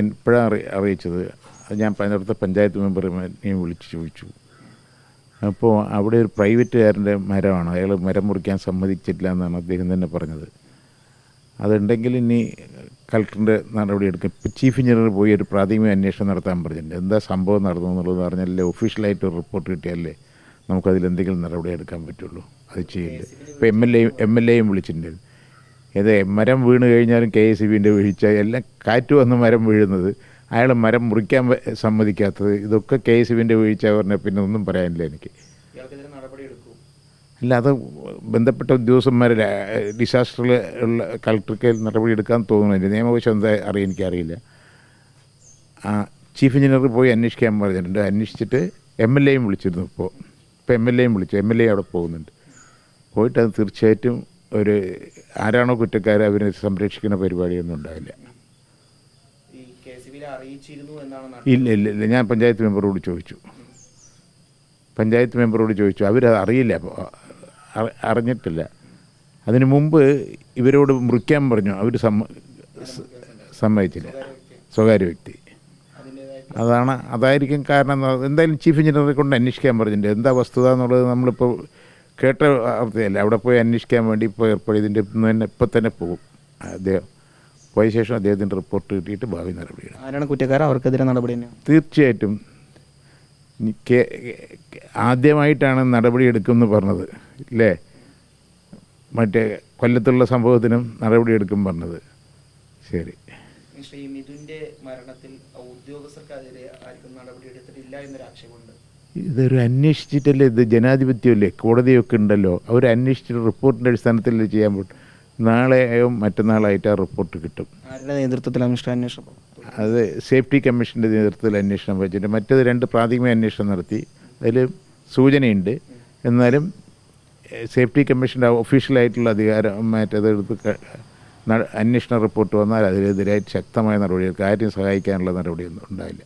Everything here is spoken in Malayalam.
ഇപ്പോഴാണ് അറി അറിയിച്ചത്? ഞാൻ പതിനടുത്ത പഞ്ചായത്ത് മെമ്പറിനെ വിളിച്ച് ചോദിച്ചു. അപ്പോൾ അവിടെ ഒരു പ്രൈവറ്റുകാരന്റെ മരമാണ്. അയാൾ മരം മുറിക്കാൻ സമ്മതിച്ചിട്ടില്ല എന്നാണ് അദ്ദേഹം തന്നെ പറഞ്ഞത്. അതുണ്ടെങ്കിൽ ഇനി കളക്ടറിന്റെ നടപടി എടുക്കും ഇപ്പം ചീഫ് എഞ്ചിനീയർ പോയി ഒരു പ്രാഥമിക അന്വേഷണം നടത്താൻ പറഞ്ഞിട്ടുണ്ട്. എന്താ സംഭവം നടന്നു എന്നുള്ളത് പറഞ്ഞാലേ ഒഫീഷ്യലായിട്ട് ഒരു റിപ്പോർട്ട് കിട്ടിയാലേ നമുക്കതിൽ എന്തെങ്കിലും നടപടി എടുക്കാൻ പറ്റുള്ളൂ. അത് ചെയ്യില്ല ഇപ്പോൾ എം എൽ എയും എം എൽ എയും വിളിച്ചിട്ടുണ്ട്. ഇത് മരം വീണ് കഴിഞ്ഞാലും കെ എസ് ബിന്റെ വീഴ്ച എല്ലാം കാറ്റ് വന്ന് മരം വീഴുന്നത് അയാൾ മരം മുറിക്കാൻ സമ്മതിക്കാത്തത് ഇതൊക്കെ കെ എസ് ബിന്റെ വീഴ്ച പറഞ്ഞാൽ പിന്നെ ഒന്നും പറയാനില്ല എനിക്ക്. അല്ല അത് ബന്ധപ്പെട്ട ഉദ്യോഗസ്ഥന്മാർ ഡിസാസ്റ്ററിൽ ഉള്ള കളക്ടർക്ക് നടപടി എടുക്കാൻ തോന്നുന്നില്ല. നിയമവശം എന്താ അറിയാൻ എനിക്കറിയില്ല. ആ ചീഫ് എഞ്ചിനീയർ പോയി അന്വേഷിക്കാൻ പറഞ്ഞിട്ടുണ്ട്. അന്വേഷിച്ചിട്ട് എം എൽ എയും വിളിച്ചിരുന്നു ഇപ്പോൾ ഇപ്പോൾ എം എൽ എയും വിളിച്ചു. എം എൽ എ അവിടെ പോകുന്നുണ്ട്. പോയിട്ട് അത് തീർച്ചയായിട്ടും ഒരു ആരാണോ കുറ്റക്കാരെ അവരെ സംരക്ഷിക്കുന്ന പരിപാടിയൊന്നും ഉണ്ടാവില്ല. ഇല്ല ഇല്ല ഇല്ല. ഞാൻ പഞ്ചായത്ത് മെമ്പറോട് ചോദിച്ചു. പഞ്ചായത്ത് മെമ്പറോട് ചോദിച്ചു. അവരത് അറിയില്ല. അറിഞ്ഞിട്ടില്ല. അതിന് മുമ്പ് ഇവരോട് മുറിക്കാൻ പറഞ്ഞു. അവർ സമ്മതിച്ചില്ല. സ്വകാര്യ വ്യക്തി. അതാണ് അതായിരിക്കും കാരണം. എന്തായാലും ചീഫ് എഞ്ചിനീയറെ കൊണ്ട് അന്വേഷിക്കാൻ പറഞ്ഞിട്ടുണ്ട്. എന്താ വസ്തുത എന്നുള്ളത് നമ്മളിപ്പോൾ കേട്ട അവസ്ഥയല്ല അവിടെ പോയി അന്വേഷിക്കാൻ വേണ്ടി ഇപ്പോൾ ഏർപ്പെടും ഇതിന്റെ ഇന്ന് തന്നെ ഇപ്പം തന്നെ പോകും. അദ്ദേഹം പോയ ശേഷം അദ്ദേഹത്തിന്റെ റിപ്പോർട്ട് കിട്ടിയിട്ട് ഭാവി നടപടിയാണ്. ആരാണ് കുറ്റക്കാരൻ അവർക്കെതിരെ നടപടി തീർച്ചയായിട്ടും ആദ്യമായിട്ടാണ് നടപടി എടുക്കുമെന്ന് പറഞ്ഞത്. ഇല്ലേ? മറ്റേ കൊല്ലത്തുള്ള സംഭവത്തിനും നടപടി എടുക്കും പറഞ്ഞത്. ശരി. ഈ മിഥുന്റെ മരണത്തിൽ ഉദ്യോഗസ്ഥർക്കെതിരെ ആർക്കും നടപടി എടുത്തിട്ടില്ല എന്നൊരു ആക്ഷേപമുണ്ട്. ഇതൊരു അന്വേഷിച്ചിട്ടല്ലേ ഇത് ജനാധിപത്യമല്ലേ? കോടതിയൊക്കെ ഉണ്ടല്ലോ. അവർ അന്വേഷിച്ചിട്ട് റിപ്പോർട്ടിന്റെ അടിസ്ഥാനത്തിൽ ചെയ്യാൻ പറ്റും നാളെയോ മറ്റന്നാളായിട്ട് ആ റിപ്പോർട്ട് കിട്ടും. നേതൃത്വത്തിൽ അന്വേഷണം അത് സേഫ്റ്റി കമ്മീഷന്റെ നേതൃത്വത്തിൽ അന്വേഷണം വെച്ചിട്ട് മറ്റേത് രണ്ട് പ്രാഥമിക അന്വേഷണം നടത്തി. അതിൽ സൂചനയുണ്ട്. എന്നാലും സേഫ്റ്റി കമ്മീഷന്റെ ഒഫീഷ്യലായിട്ടുള്ള അധികാരം മറ്റേതെടുത്ത് എടുത്ത് അന്വേഷണ റിപ്പോർട്ട് വന്നാൽ അതിനെതിരായിട്ട് ശക്തമായ നടപടികൾ കാര്യം സഹായിക്കാനുള്ള നടപടിയൊന്നും ഉണ്ടായില്ല